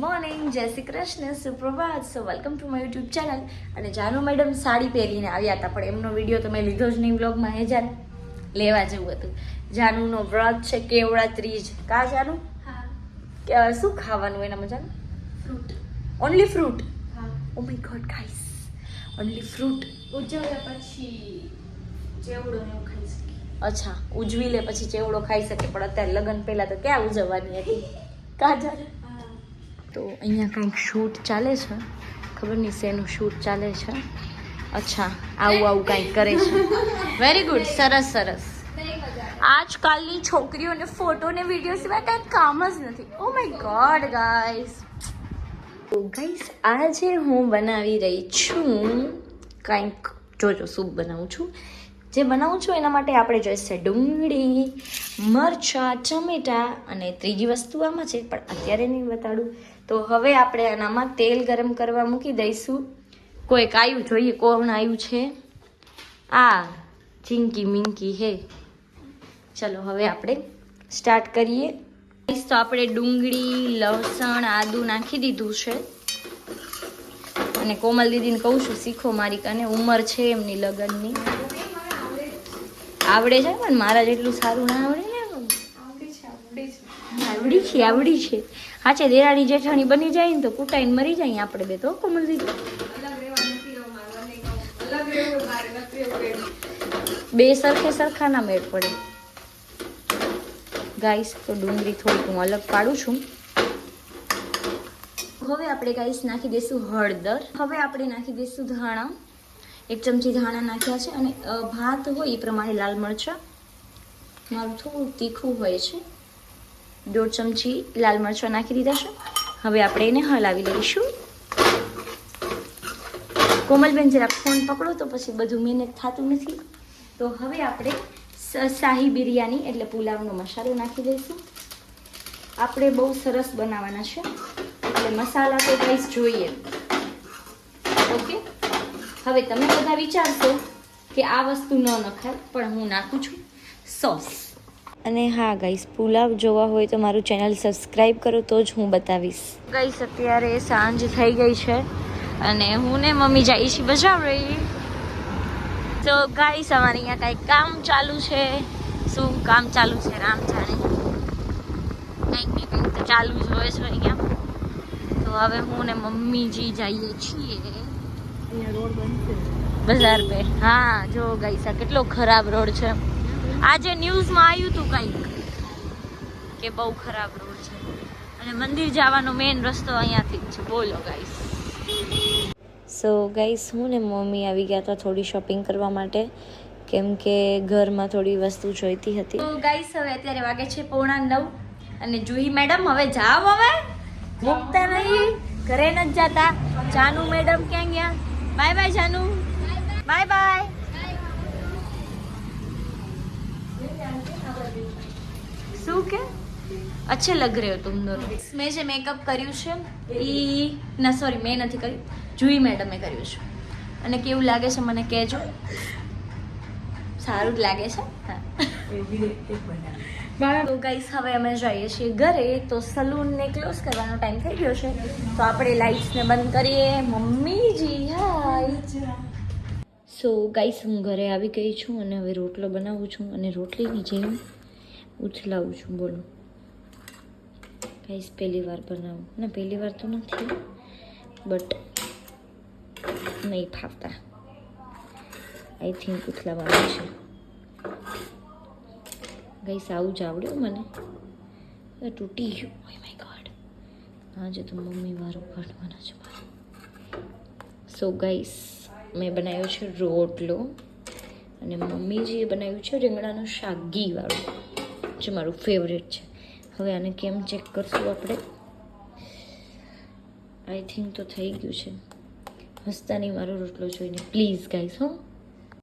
Krishna સુપ્રભાત. So welcome to my YouTube channel અને Janu madam sari પહેરીને આવ્યા હતા પણ એમનો વીડિયો તમે લીધો જ નહીં બ્લોગમાં હે જાન? લેવા જેવું હતું. જાનુનો વ્રત છે કેવડા ત્રીજ. કા જાનુ? કે શું ખાવાનું એનામાં જાનુ? ફ્રૂટ ઓનલી ફ્રૂટ હા. ઓ my god guys only fruit ઉજવ્યા પછી ચેવડો ને ખાઈ શકીએ. અચ્છા ઉજવી લે પછી ચેવડો ખાઈ શકે પણ અત્યારે લગ્ન પહેલા તો ક્યાં ઉજવવાની હતી? કા જાનુ? તો અહીંયા કંઈક શૂટ ચાલે છે? ખબર નહીં શેનું શૂટ ચાલે છે? અચ્છા, આવું આવું કંઈક કરે છે. વેરી ગુડ સરસ સરસ. આજકાલની છોકરીઓને ફોટો ને વીડિયો સિવાય કંઈ કામ જ નથી. ઓ માય ગોડ ગાઈસ તો ગાઈસ આજે હું બનાવી રહી છું કંઈક, જોજો, સૂપ બનાવું છું. જે બનાવું છું એના માટે આપણે જોઈશે ડુંગળી, મરચાં ચમેટા અને ત્રીજી વસ્તુ આમાં છે, પણ અત્યારે નહીં બતાડું. તો હવે આપણે આનામાં તેલ ગરમ કરવા મૂકી દઈશું. કોઈક આવ્યું જોઈએ, કોણ આવ્યું છે? આ ચીંકી મિંકી હે. ચલો હવે આપણે સ્ટાર્ટ કરીએ. તો આપણે ડુંગળી, લસણ, આદું નાખી દીધું છે. અને કોમલ દીદીને કહું છું, શીખો મારી કને, ઉંમર છે એમની લગ્નની. આવડે છે પણ મારા જેટલું સારું ના આવડે. આવડી છે આવડી છે. હા છે દેરાણી જેઠાણી બની જાય ને તો કૂટાઈને મરી જાય આપણે બે તો કોમલ રહેવું બે સરખે સરખા ના મેળ પડે. ગાઈસ તો ડુંગળી થોડીક હું અલગ પાડું છું. હવે આપણે ગાઈસ નાખી દઈશું હળદર. હવે આપણે નાખી દઈશું ધાણા. એક ચમચી ધાણા નાખ્યા છે અને ભાત હોય એ પ્રમાણે લાલ મરચાં. મારું થોડું તીખું હોય છે. દોઢ ચમચી લાલ મરચાં નાખી દીધા છે. હવે આપણે એને હલાવી લઈશું. કોમલબેન જરા ફોન પકડો તો પછી બધું મહેનત થતું નથી. તો હવે આપણે શાહી બિરયાની એટલે પુલાવનો મસાલો નાખી દઈશું. આપણે બહુ સરસ બનાવવાના છે. એટલે મસાલા તો ગાઈસ જોઈએ. ઓકે હવે તમે બધા વિચારશો કે આ વસ્તુ ન નખાય, પણ હું નાખું છું સોસ. અને હા ગાઈસ પુલાવ જોવા હોય તો મારું ચેનલ સબસ્ક્રાઈબ કરો તો જ હું બતાવીશ. ગાઈસ અત્યારે સાંજ થઈ ગઈ છે અને હું ને મમ્મી જઈએ છીએ બજાર રહી તો ગાઈસ અમારે અહીંયા કાંઈક કામ ચાલુ છે. શું કામ ચાલુ છે રામ જાણે. કંઈક ને કંઈક તો ચાલુ જ હોય છે અહીંયા. તો હવે હું ને મમ્મીજી જઈએ છીએ. અહીંયા રોડ બનશે બજાર પે. હા જો ગાઈસ આ કેટલો ખરાબ રોડ છે. આજે ન્યૂઝમાં આવ્યું હતું કંઈક કે બહુ ખરાબ રોડ છે. અને મંદિર જવાનો મેઇન રસ્તો અહીંયાથી જ છે. બોલો ગાઈસ સો ગાઈસ હું ને મમ્મી આવી ગયા હતા થોડી શોપિંગ કરવા માટે કેમ કે ઘરમાં થોડી વસ્તુ જોઈતી હતી. તો ગાઈસ હવે અત્યારે વાગે છે પોણા નવ અને જુહી મેડમ હવે જાવ હવે. મૂકતા નહીં. ઘરે નથી જાતા. જાનુ મેડમ ક્યાં ગયા? Bye bye Janu. Bye bye શું કે? અચ્છે લગ રહ્યો તુમ દોનો મેં જે મેકઅપ કર્યું છે એ ના સોરી મેં નથી કર્યું. જુઈ મેડમે કર્યું છે. અને કેવું લાગે છે મને કહેજો. સારું જ લાગે છે? હા. તો ગાઈસ હવે અમે જઈએ છીએ ઘરે. તો સલૂનને ક્લોઝ કરવાનો ટાઈમ થઈ ગયો છે. તો આપણે લાઇટ્સને બંધ કરીએ. મમ્મીજી હાય સો ગાઈસ હું ઘરે આવી ગઈ છું અને હવે રોટલો બનાવું છું અને રોટલીની જેમ ઉથલાવું છું, બોલો. ગાઈસ પહેલી વાર બનાવું. ના, પહેલી વાર તો નથી બટ નહીં ફાવતા. આઈ થિંક ઉથલાવાનું છે. ગાઈસ આવું જ આવડ્યું મને. તૂટી ગયું. માય ગોડ આજે તો મમ્મી વારું કાઢવાના છે મારે. સો ગાઈસ મેં બનાવ્યો છે રોટલો. અને મમ્મીજીએ બનાવ્યું છે રીંગણાનું શાક, ઘીવાળું. જે મારું ફેવરેટ છે. હવે આને કેમ ચેક કરશું આપણે? આઈ થિંક તો થઈ ગયું છે. હસ્તાની મારો રોટલો જોઈને. પ્લીઝ ગાઈઝ હો.